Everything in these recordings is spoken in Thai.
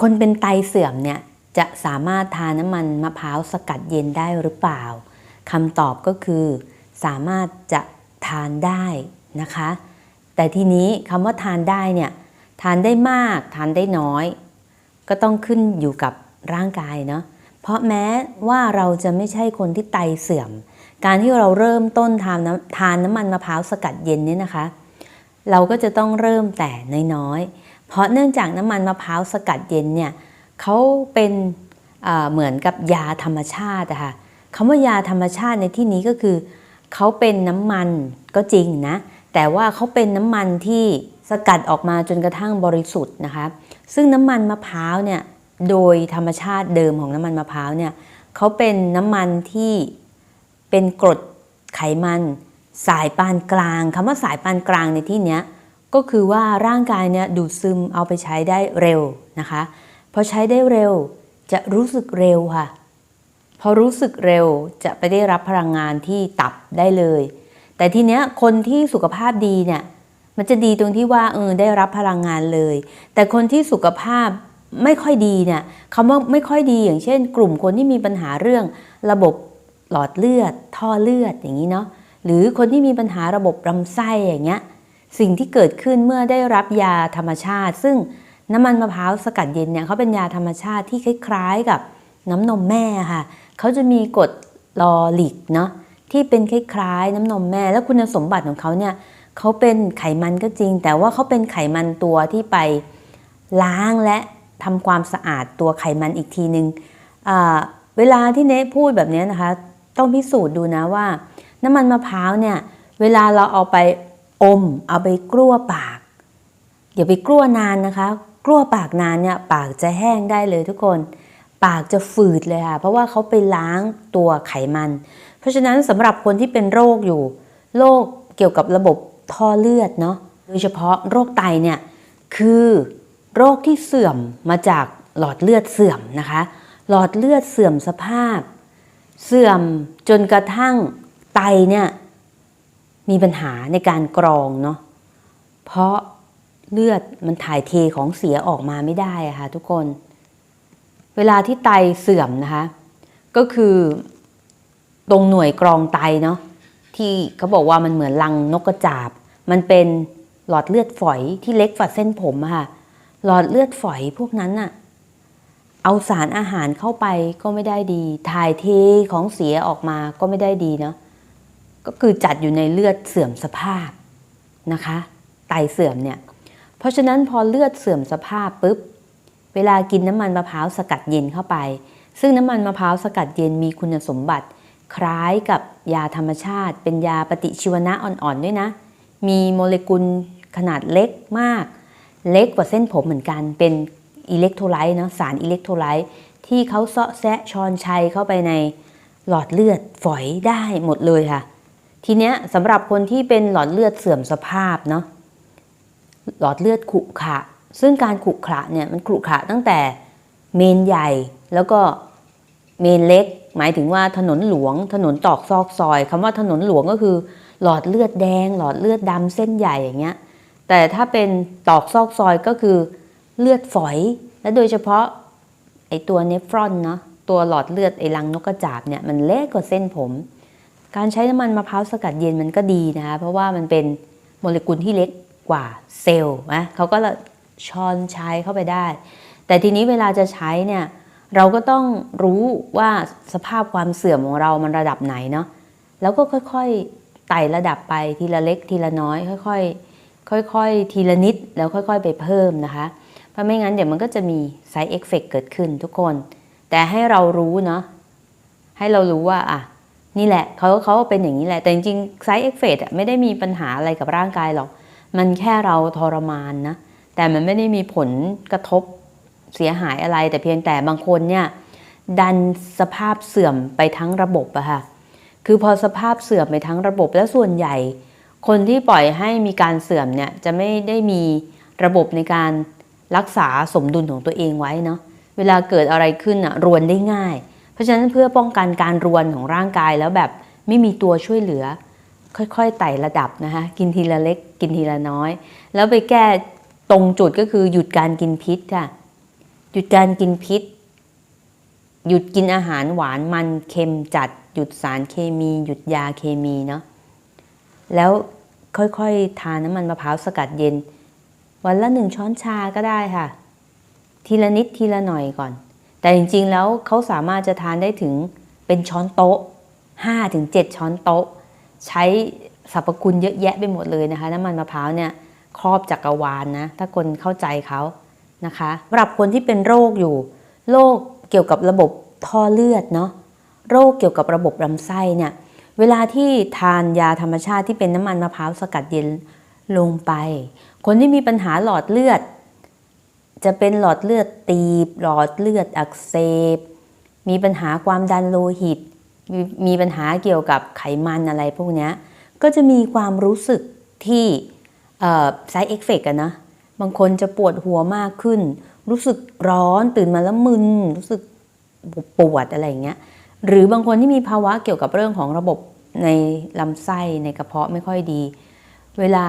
คนเป็นไตเสื่อมเนี่ยจะสามารถทานน้ำมันมะพร้าวสกัดเย็นได้หรือเปล่าคำตอบก็คือ สามารถจะทานได้นะคะ แต่ทีนี้คำว่าทานได้เนี่ยทานได้มากทานได้น้อย ก็ต้องขึ้นอยู่กับร่างกายเนาะเพราะแม้ว่าเราจะไม่ใช่คนที่ไตเสื่อม การที่เราเริ่มต้นทานน้ำทานน้ำมันมะพร้าวสกัดเย็นเนี่ยนะคะ เราก็จะต้องเริ่มแต่น้อยๆ เพราะเนื่องจากน้ำมันมะพร้าวสกัดเย็นเนี่ยเขาเป็นเหมือนกับยาธรรมชาติะค่ะคำว่ายาธรรมชาติในที่นี้ก็คือเขาเป็นน้ำมันก็จริงนะ แต่ว่าเขาเป็นน้ำมันที่สกัดออกมาจนกระทั่งบริสุทธิ์นะคะ ซึ่งน้ำมันมะพร้าวเนี่ยโดยธรรมชาติเดิมของน้ำมันมะพร้าวเนี่ยเขาเป็นน้ำมันที่เป็นกรดไขมัน สายปานกลางคำว่าสายปานกลางในที่เนี้ย ก็คือว่าร่างกายเนี่ยดูดซึมเอาไปใช้ได้เร็วนะคะพอใช้ได้เร็วจะรู้สึกเร็วค่ะ พอรู้สึกเร็วจะไปได้รับพลังงานที่ตับได้เลย แต่ทีเนี้ยคนที่สุขภาพดีเนี่ยมันจะดีตรงที่ว่าเออได้รับพลังงานเลย แต่คนที่สุขภาพไม่ค่อยดีเนี่ยคำว่าไม่ค่อยดีอย่างเช่น กลุ่มคนที่มีปัญหาเรื่อง ระบบหลอดเลือด ท่อเลือดอย่างนี้เนาะหรือคนที่มีปัญหาระบบลำไส้อย่างเงี้ย สิ่งที่เกิดขึ้นเมื่อได้รับยาธรรมชาติ ซึ่งน้ำมันมะพร้าวสกัดเย็นเนี่ยเขาเป็นยาธรรมชาติที่คล้ายๆกับน้ำนมแม่ค่ะเขาจะมีกรดลอลิกเนาะที่เป็นคล้ายๆน้ำนมแม่ แล้วคุณสมบัติของเขาเนี่ยเขาเป็นไขมันก็จริง แต่ว่าเขาเป็นไขมันตัวที่ไปล้างและทำความสะอาดตัวไขมันอีกทีนึงอ่าเวลาที่เนพูดแบบนี้นะคะ ต้องพิสูจน์ดูนะว่า น้ำมันมะพร้าวเนี่ยเวลาเราเอาไป อมเอาไปกลั้วปาก อย่าไปกลั้วนานนะคะ กลั้วปากนานเนี่ยปากจะแห้งได้เลยทุกคน ปากจะฝืดเลยค่ะ เพราะว่าเขาไปล้างตัวไขมัน เพราะฉะนั้นสำหรับคนที่เป็นโรคอยู่ โรคเกี่ยวกับระบบท่อเลือดเนาะโดยเฉพาะโรคไตเนี่ยคือโรคที่เสื่อมมาจากหลอดเลือดเสื่อมนะคะ หลอดเลือดเสื่อมสภาพ เสื่อมจนกระทั่งไตเนี่ย มีปัญหาในการกรองเนาะเพราะเลือดมันถ่ายเทของเสียออกมาไม่ได้อะค่ะทุกคน เวลาที่ไตเสื่อมนะคะ ก็คือตรงหน่วยกรองไตเนาะที่เขาบอกว่ามันเหมือนรังนกกระจาบ มันเป็นหลอดเลือดฝอยที่เล็กกว่าเส้นผมค่ะหลอดเลือดฝอยพวกนั้นน่ะเอาสารอาหารเข้าไปก็ไม่ได้ดี ถ่ายเทของเสียออกมาก็ไม่ได้ดีเนาะ ก็คือจัดอยู่ในเลือดเสื่อมสภาพนะคะ ไตเสื่อมเนี่ย เพราะฉะนั้นพอเลือดเสื่อมสภาพปุ๊บ เวลากินน้ำมันมะพร้าวสกัดเย็นเข้าไป ซึ่งน้ำมันมะพร้าวสกัดเย็นมีคุณสมบัติ คล้ายกับยาธรรมชาติ เป็นยาปฏิชีวนะอ่อนๆด้วยนะ มีโมเลกุลขนาดเล็กมาก เล็กกว่าเส้นผมเหมือนกัน เป็นอิเล็กโทรไลต์นะสารอิเล็กโทรไลต์ที่เขาเซาะแซะชอนชัยเข้าไปในหลอดเลือดฝอยได้หมดเลยค่ะ ทีเนี้ยสำหรับคนที่เป็นหลอดเลือดเสื่อมสภาพเนาะหลอดเลือดขรุขระซึ่งการขรุขระเนี่ยมันขรุขระตั้งแต่เมนใหญ่แล้วก็เมนเล็ก หมายถึงว่าถนนหลวง ถนนตอกซอกซอยคำว่าถนนหลวงก็คือ หลอดเลือดแดง หลอดเลือดดำเส้นใหญ่อย่างเงี้ยแต่ถ้าเป็นตอกซอกซอยก็คือเลือดฝอย และโดยเฉพาะไอตัวเนฟรอนเนาะตัวหลอดเลือดไอรังนกกระจาบเนี่ยมันเล็กกว่าเส้นผม การใช้น้ำมันมะพร้าวสกัดเย็นมันก็ดีนะคะเพราะว่ามันเป็นโมเลกุลที่เล็กกว่าเซลล์นะเขาก็ช้อนใช้เข้าไปได้ แต่ทีนี้เวลาจะใช้เนี่ยเราก็ต้องรู้ว่าสภาพความเสื่อมของเรามันระดับไหนเนาะแล้วก็ค่อยๆไต่ระดับไปทีละเล็กทีละน้อย ค่อยๆค่อยๆ ทีละนิดแล้วค่อย ๆ ไปเพิ่มนะคะ เพราะไม่งั้นเดี๋ยวมันก็จะมี side effect เกิดขึ้นทุกคน แต่ให้เรารู้เนาะให้เรารู้ว่าอะ นี่แหละเขาเขาเป็นอย่างนี้แหละ แต่จริงๆ side effect อะไม่ได้มีปัญหาอะไรกับร่างกายหรอก มันแค่เราทรมานนะ แต่มันไม่ได้มีผลกระทบเสียหายอะไร แต่เพียงแต่บางคนเนี่ยดันสภาพเสื่อมไปทั้งระบบอะค่ะ คือพอสภาพเสื่อมไปทั้งระบบแล้วส่วนใหญ่ คนที่ปล่อยให้มีการเสื่อมเนี่ยจะไม่ได้มีระบบในการรักษาสมดุลของตัวเองไว้เนาะ เวลาเกิดอะไรขึ้นอะรวนได้ง่าย เพราะฉะนั้นเพื่อป้องกันการรวนของร่างกายแล้วแบบไม่มีตัวช่วยเหลือ ค่อยๆไต่ระดับนะคะกินทีละเล็กกินทีละน้อย แล้วไปแก้ตรงจุดก็คือหยุดการกินพิษค่ะหยุดการกินพิษ หยุดกินอาหารหวานมันเค็มจัด หยุดสารเคมี หยุดยาเคมีเนาะแล้วค่อยๆ ทานน้ำมันมะพร้าวสกัดเย็น วันละหนึ่งช้อนชาก็ได้ค่ะ ทีละนิดทีละหน่อยก่อน แต่จริงๆแล้วเขาสามารถจะทานได้ถึงเป็นช้อนโต๊ะ5ถึง7ช้อนโต๊ะ ใช้สรรพคุณเยอะแยะไปหมดเลยนะคะ น้ำมันมะพร้าวเนี่ยครอบจักรวาลนนะถ้าคนเข้าใจเขานะคะสำหรับคนที่เป็นโรคอยู่ โรคเกี่ยวกับระบบท่อเลือดเนาะโรคเกี่ยวกับระบบลำไส้เนี่ยเวลาที่ทานยาธรรมชาติที่เป็นน้ำมันมะพร้าวสกัดเย็นลงไป คนที่มีปัญหาหลอดเลือด จะเป็นหลอดเลือดตีบ หลอดเลือดอักเสบ มีปัญหาความดันโลหิต มีปัญหาเกี่ยวกับไขมันอะไรพวกนี้ก็จะมีความรู้สึกที่ไซเอฟเฟกอะนะ บางคนจะปวดหัวมากขึ้น รู้สึกร้อนตื่นมาแล้วมึน รู้สึกปวดอะไรอย่างเงี้ย หรือบางคนที่มีภาวะเกี่ยวกับเรื่องของระบบในลำไส้ในกระเพาะไม่ค่อยดี เวลา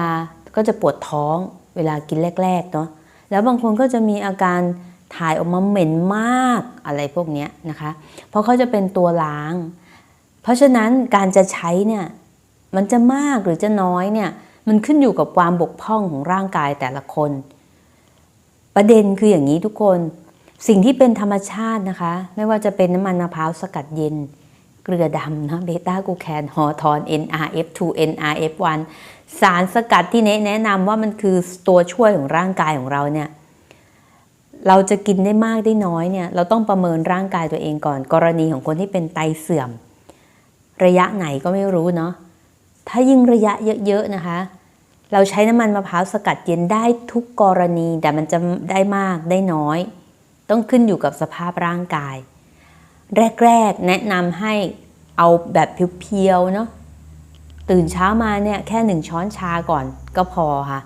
ก็จะปวดท้อง เวลากินแรกๆเนาะ แล้วบางคนก็จะมีอาการถ่ายออกมาเหม็นมากอะไรพวกนี้นะคะ เพราะเขาจะเป็นตัวล้าง เพราะฉะนั้นการจะใช้เนี่ยมันจะมากหรือจะน้อยเนี่ยมันขึ้นอยู่กับความบกพร่องของร่างกายแต่ละคน ประเด็นคืออย่างนี้ทุกคน สิ่งที่เป็นธรรมชาตินะคะ ไม่ว่าจะเป็นน้ำมันมะพร้าวสกัดเย็น เกลือดำนะเบต้ากูแคนฮอทอน NRF2 NRF1 สารสกัดที่เนแนะนำว่ามันคือตัวช่วยของร่างกายของเราเนี่ยเราจะกินได้มากได้น้อยเนี่ยเราต้องประเมินร่างกายตัวเองก่อน กรณีของคนที่เป็นไตเสื่อม ระยะไหนก็ไม่รู้เนาะถ้ายิ่งระยะเยอะๆนะคะ เราใช้น้ำมันมะพร้าวสกัดเย็นได้ทุกกรณีแต่มันจะได้มากได้น้อย ต้องขึ้นอยู่กับสภาพร่างกาย แรกๆแนะนำให้เอาแบบเพียวๆเนาะ ตื่นเช้ามาเนี่ยแค่หนึ่งช้อนชาก่อนก็พอค่ะ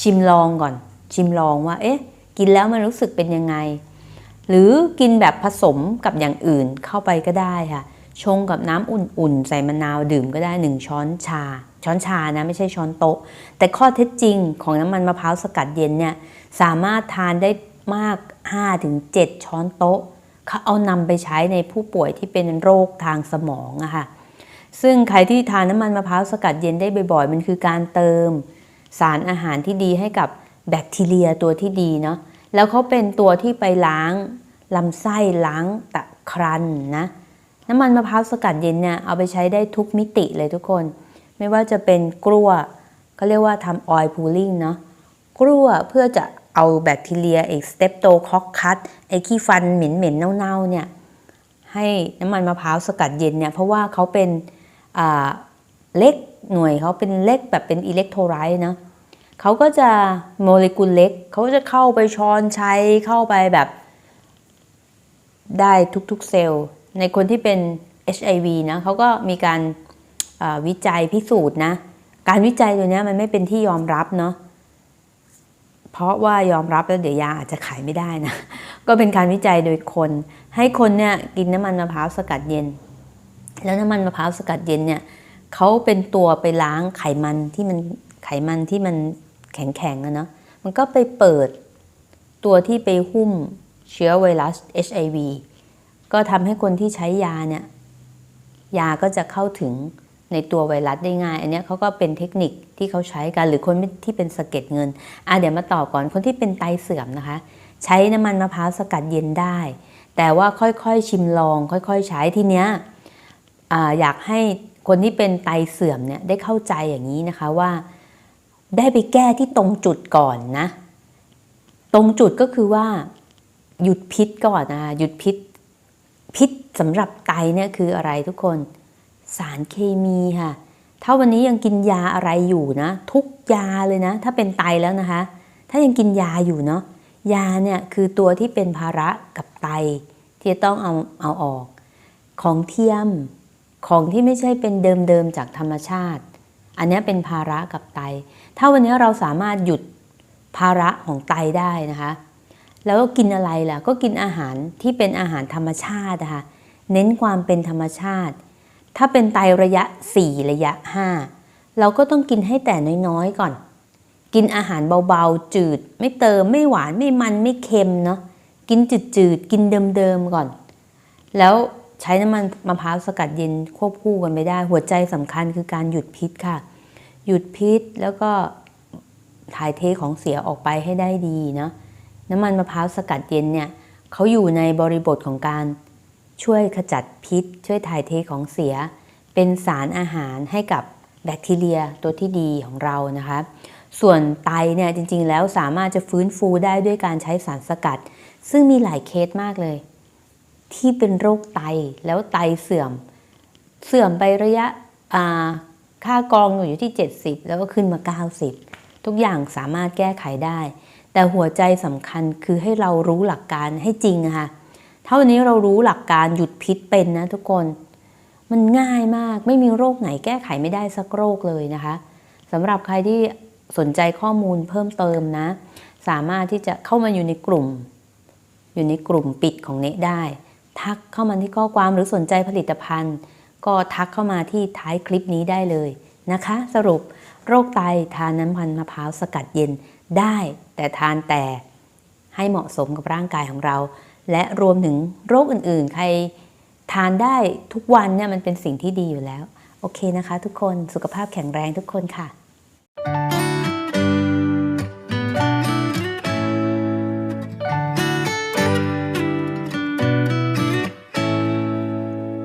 ชิมลองก่อน ชิมลองว่า เอ๊ะ กินแล้วมันรู้สึกเป็นยังไง หรือกินแบบผสมกับอย่างอื่นเข้าไปก็ได้ค่ะ ชงกับน้ำอุ่นๆ ใส่มะนาวดื่มก็ได้1ช้อนชา ช้อนชานะไม่ใช่ช้อนโต๊ะ แต่ข้อเท็จจริงของน้ำมันมะพร้าวสกัดเย็นเนี่ยสามารถทานได้มาก 5-7 ช้อนโต๊ะเขาเอานำไปใช้ในผู้ป่วยที่เป็นโรคทางสมองอะค่ะ ซึ่งใครที่ทานน้ำมันมะพร้าวสกัดเย็นได้บ่อยๆ มันคือการเติมสารอาหารที่ดีให้กับแบคทีเรียตัวที่ดีเนาะแล้วเขาเป็นตัวที่ไปล้างลำไส้ล้างตะครันนะน้ำมันมะพร้าวสกัดเย็นเนี่ยเอาไปใช้ได้ทุกมิติเลยทุกคน ไม่ว่าจะเป็นกลั้วก็เรียกว่าทำออยล์พูลิ่งเนาะกลัวเพื่อจะเอาแบคทีเรียเอกสเตปโตคอกคัสไอขี้ฟันเหม็นๆเน่าๆเนี่ยให้น้ำมันมะพร้าวสกัดเย็นเนี่ยเพราะว่าเขาเป็น เล็กหน่วยเขาเป็นเล็กแบบเป็นอิเล็กโทรไรต์นะเขาก็จะโมเลกุลเล็กเขาจะเข้าไปช้อนใช้เข้าไปแบบได้ทุกๆเซลล์ ในคนที่เป็น HIV นะเขาก็มีการวิจัยพิสูจน์นะ การวิจัยตัวนี้มันไม่เป็นที่ยอมรับเนาะเพราะว่ายอมรับแล้วเดี๋ยวยาอาจจะขายไม่ได้นะ ก็เป็นการวิจัยโดยคน ให้คนเนี่ยกินน้ำมันมะพร้าวสกัดเย็น แล้วน้ำมันมะพร้าวสกัดเย็นเนี่ยเขาเป็นตัวไปล้างไขมันที่มันไขมันที่มันแข็งๆอะเนาะมันก็ไปเปิดตัวที่ไปหุ้มเชื้อไวรัส HIV ก็ทำให้คนที่ใช้ยาเนี่ยยาก็จะเข้าถึงในตัวไวรัสได้ง่าย อันนี้เขาก็เป็นเทคนิคที่เขาใช้กันหรือคนที่เป็นสะเก็ดเงินอะเดี๋ยวมาต่อก่อนคนที่เป็นไตเสื่อมนะคะ ใช้น้ำมันมะพร้าวสกัดเย็นได้ แต่ว่าค่อยๆชิมลอง ค่อย ๆ ใช้ทีเนี้ย อยากให้คนที่เป็นไตเสื่อมเนี่ยได้เข้าใจอย่างนี้นะคะว่า ได้ไปแก้ที่ตรงจุดก่อนนะ ตรงจุดก็คือว่าหยุดพิษก่อนนะคะหยุดพิษพิษสำหรับไตเนี่ยคืออะไรทุกคน สารเคมีค่ะ ถ้าวันนี้ยังกินยาอะไรอยู่นะ ทุกยาเลยนะ ถ้าเป็นไตแล้วนะคะ ถ้ายังกินยาอยู่เนาะยาเนี่ยคือตัวที่เป็นภาระกับไต ที่จะต้องเอาเอาออก ของเทียม ของที่ไม่ใช่เป็นเดิมๆจากธรรมชาติ อันนี้เป็นภาระกับไต ถ้าวันนี้เราสามารถหยุดภาระของไตได้นะคะ แล้วก็กินอะไรล่ะ ก็กินอาหารที่เป็นอาหารธรรมชาตินะคะเน้นความเป็นธรรมชาติ ถ้าเป็นไตระยะ 4 ระยะ 5 เราก็ต้องกินให้แต่น้อยๆก่อน กินอาหารเบาๆ จืด ไม่เติมไม่หวานไม่มันไม่เค็มเนาะกินจืดๆ กินเดิมๆก่อน แล้ว ใช้น้ำมันมะพร้าวสกัดเย็นควบคู่กันไม่ได้ หัวใจสำคัญคือการหยุดพิษค่ะ หยุดพิษแล้วก็ถ่ายเทของเสียออกไปให้ได้ดีเนาะน้ำมันมะพร้าวสกัดเย็นเนี่ยเขาอยู่ในบริบทของการช่วยขจัดพิษ ช่วยถ่ายเทของเสีย เป็นสารอาหารให้กับแบคทีเรียตัวที่ดีของเรานะคะ ส่วนไตเนี่ยจริงๆแล้วสามารถจะฟื้นฟูได้ด้วยการใช้สารสกัด ซึ่งมีหลายเคสมากเลย ที่เป็นโรคไตแล้วไตเสื่อม เสื่อมไประยะค่ากรองอยู่ที่ 70 แล้วก็ขึ้นมา 90 ทุกอย่างสามารถแก้ไขได้ แต่หัวใจสำคัญคือให้เรารู้หลักการให้จริงค่ะถ้าวันนี้เรารู้หลักการหยุดพิษเป็นนะทุกคน มันง่ายมากไม่มีโรคไหนแก้ไขไม่ได้สักโรคเลยนะคะสำหรับใครที่สนใจข้อมูลเพิ่มเติมนะ สามารถที่จะเข้ามาอยู่ในกลุ่ม อยู่ในกลุ่มปิดของเนะได้ ทักเข้ามาที่ข้อความหรือสนใจผลิตภัณฑ์ ก็ทักเข้ามาที่ท้ายคลิปนี้ได้เลยนะคะ สรุปโรคไตทานน้ำมันมะพร้าวสกัดเย็นได้ แต่ทานแต่ให้เหมาะสมกับร่างกายของเรา และรวมถึงโรคอื่นๆ ใครทานได้ทุกวันเนี่ยมันเป็นสิ่งที่ดีอยู่แล้ว โอเคนะคะทุกคนสุขภาพแข็งแรงทุกคนค่ะ